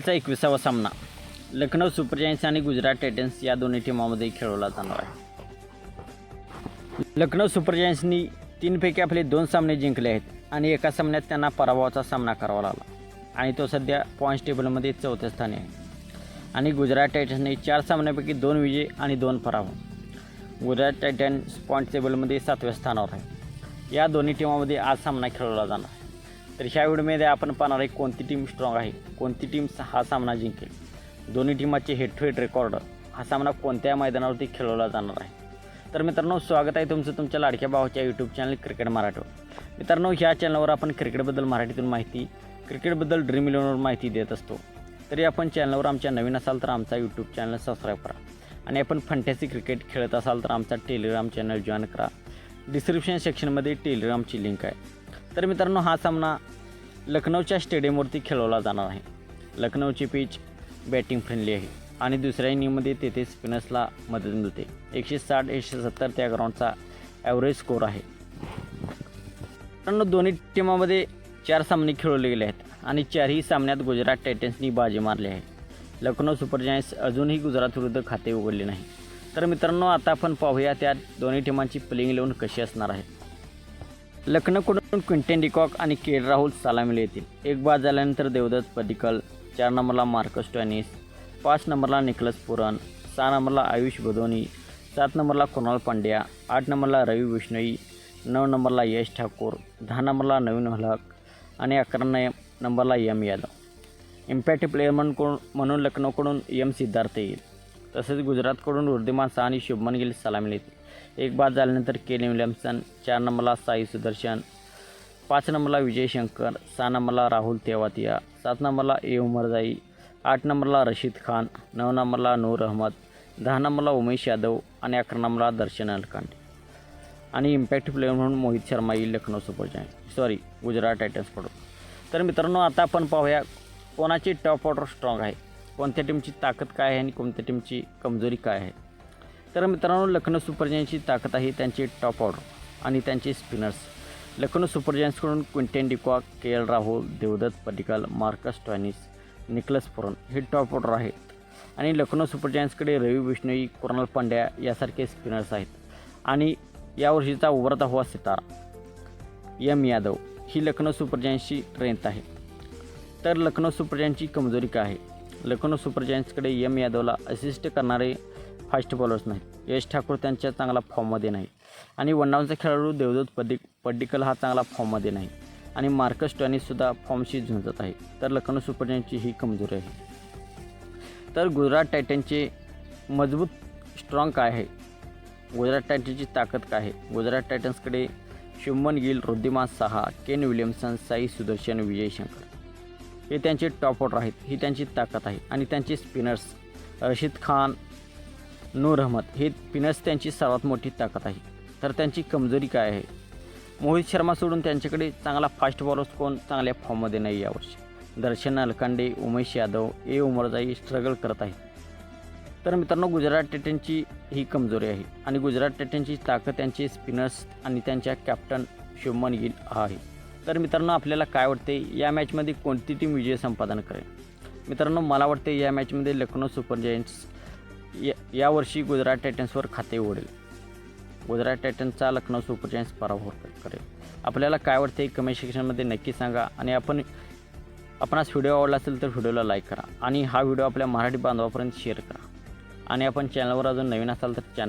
चा एकविसावा सामना. लखनौ सुपर जायंट्स आणि गुजरात टायटन्स या दोन्ही टीमामध्ये खेळवला जाणार आहे. लखनौ सुपर जायंट्सनी तीनपैकी आपले दोन सामने जिंकले आहेत आणि एका सामन्यात त्यांना पराभवाचा सामना करावा लागला. आणि तो सध्या पॉईंट्स टेबलमध्ये चौथ्या स्थानी आहे. आणि गुजरात टायटन्सने चार सामन्यापैकी दोन विजय आणि दोन पराभव. गुजरात टायटन्स पॉईंट टेबलमध्ये सातव्या स्थानावर आहे. या दोन्ही टीमामध्ये आज सामना खेळवला जाणार आहे. तर ह्या व्हिडिओमध्ये आपण पाहणार आहे कोणती टीम स्ट्रॉंग आहे कोणती टीम हा सामना जिंकेल. दोन्ही टीमाचे हेड टू हेड रेकॉर्ड हा सामना कोणत्या मैदानावरती खेळवला जाणार आहे. तर मित्रांनो स्वागत आहे तुमचं तुमच्या लाडक्या भावाच्या यूट्यूब चॅनल क्रिकेट मराठीवर मित्रांनो ह्या चॅनलवर आपण क्रिकेटबद्दल मराठीतून माहिती क्रिकेटबद्दल ड्रीम इलेवनवर माहिती देत असतो. तरी आपण चॅनलवर आमच्या नवीन असाल तर आमचा यूट्यूब चॅनल सबस्क्राईब करा. आणि आपण फंटॅसी क्रिकेट खेळत असाल तर आमचा टेलिग्राम चॅनल जॉईन करा. डिस्क्रिप्शन सेक्शनमध्ये टेलिग्रामची लिंक आहे. तर मित्रांनो हा सामना लखनौच्या स्टेडियमवरती खेळवला जाणार आहे. लखनौची पिच बॅटिंग फ्रेंडली आहे आणि दुसऱ्या इनिंगमध्ये तेथे स्पिनर्सला मदत मिळते. एकशे साठ एकशे सत्तर त्या ग्राउंडचा ॲव्हरेज स्कोर आहे. मित्रांनो दोन्ही टीमामध्ये चार सामने खेळवले गेले आहेत आणि चारही सामन्यात गुजरात टायटन्सनी बाजी मारली आहे. लखनौ सुपर जायंट्स अजूनही गुजरात विरुद्ध खाते उघडले नाही. तर मित्रांनो आता आपण पाहूया त्या दोन्ही टीमांची प्लेइंग इलेव्हन कशी असणार आहे. लखनौकडून क्विंटेन डिकॉक आणि के राहुल सलामी येतील. एक बाद झाल्यानंतर देवदत्त पदिकल चार नंबरला मार्कस टॉनिस पाच नंबरला निकलस पुरण सहा नंबरला आयुष भदोनी सात नंबरला कुणाल पांड्या आठ नंबरला रवी विष्णई नऊ नंबरला यश ठाकूर दहा नंबरला नवीन हलक आणि अकरा न- नंबरला एम यादव. इम्पॅक्ट प्लेअर म्हणून म्हणून लखनौकडून एम सिद्धार्थ येईल. तसेच गुजरातकडून वृद्धिमान शाह आणि शुभमन गिल सलामी येतील. एक बाद झाल्यानंतर केन विल्यमसन चार नंबरला साई सुदर्शन पाच नंबरला विजय शंकर सहा नंबरला राहुल तेवातिया सात नंबरला ए उमरजाई आठ नंबरला रशीद खान नऊ नंबरला नूर अहमद दहा नंबरला उमेश यादव आणि अकरा नंबरला दर्शन अलकांडे. आणि इम्पॅक्ट प्लेअर म्हणून मोहित शर्मा येईल Lucknow super giant sorry Gujarat टायटन्सकडून तर मित्रांनो आता आपण पाहूया कोणाची टॉप ऑर्डर स्ट्रॉंग आहे. कोणत्या टीमची ताकद काय आहे आणि कोणत्या टीमची कमजोरी काय आहे. तर मित्रांनो लखनौ सुपर जायंटची ताकद आहे त्यांची टॉप ऑर्डर आणि त्यांचे spinners Lucknow super जायंट्सकडून Quinton de Kock K L Rahul Devdutt Padikkal Marcus Stoinis Nicholas Pooran हे टॉप ऑर्डर आहेत. आणि लखनौ सुपर जायंट्सकडे रवी विष्णोई कुणाल पांड्या यासारखे स्पिनर्स आहेत. आणि यावर्षीचा उभरता हुआ सितारा एम यादव ही लखनौ सुपर जायंट्सची स्ट्रेंथ आहे. तर लखनौ सुपर जायंट्सची कमजोरी काय आहे? लखनौ सुपर जायंट्सकडे एम यादवला असिस्ट करणारे फास्ट बॉलर्स नाहीत यश ठाकूर त्यांच्या चांगला फॉर्ममध्ये नाही. आणि वनडाऊनचा खेळाडू देवदूत पड्डी पड्डिकल हा चांगला फॉर्ममध्ये नाही. आणि मार्कस टॉनीसुद्धा फॉर्मशी झुंजत आहे. तर लखनौ सुपर जायंटची ही कमजोरी आहे. तर गुजरात टायटनचे मजबूत स्ट्रॉंग काय आहे? गुजरात टायटन्सची ताकद काय आहे? गुजरात टायटन्सकडे शुभमन गिल रुद्धिमान साहा केन विल्यमसन साई सुदर्शन विजय शंकर. हे त्यांचे टॉप ऑर्डर आहेत. ही त्यांची ताकद आहे. आणि त्यांचे स्पिनर्स रशीद खान नूर अहमद हे पिण्यास त्यांची सर्वात मोठी ताकद आहे. तर त्यांची कमजोरी काय आहे? मोहित शर्मा सोडून त्यांच्याकडे चांगला फास्ट बॉलर्स कोण? चांगल्या फॉर्ममध्ये नाही यावर्षी. दर्शन अलकांडे उमेश यादव ए उमरजाई स्ट्रगल करत आहेत. तर मित्रांनो गुजरात टायटनची ही कमजोरी आहे आणि गुजरात टायटनची ताकद त्यांचे स्पिनर्स आणि त्यांच्या कॅप्टन शुभमन गिल हा आहे. तर मित्रांनो आपल्याला काय वाटते? या मॅचमध्ये कोणती टीम विजय संपादन करेल? मित्रांनो मला वाटते या मॅचमध्ये लखनौ सुपर जायंट्स या यावर्षी गुजरात टायटन्सवर खाते उघडेल. गुजरात टायटन्सचा लखनौ सुपर जायंट्स पराभव करेल. आपल्याला काय वाटते कमेंट सेक्शनमध्ये नक्की सांगा. आणि आपण आपणास व्हिडिओ आवडला असेल तर व्हिडिओला लाईक करा. आणि हा व्हिडिओ आपल्या मराठी बांधवापर्यंत शेअर करा. आणि आपण चॅनलवर अजून नवीन असाल तर चॅनल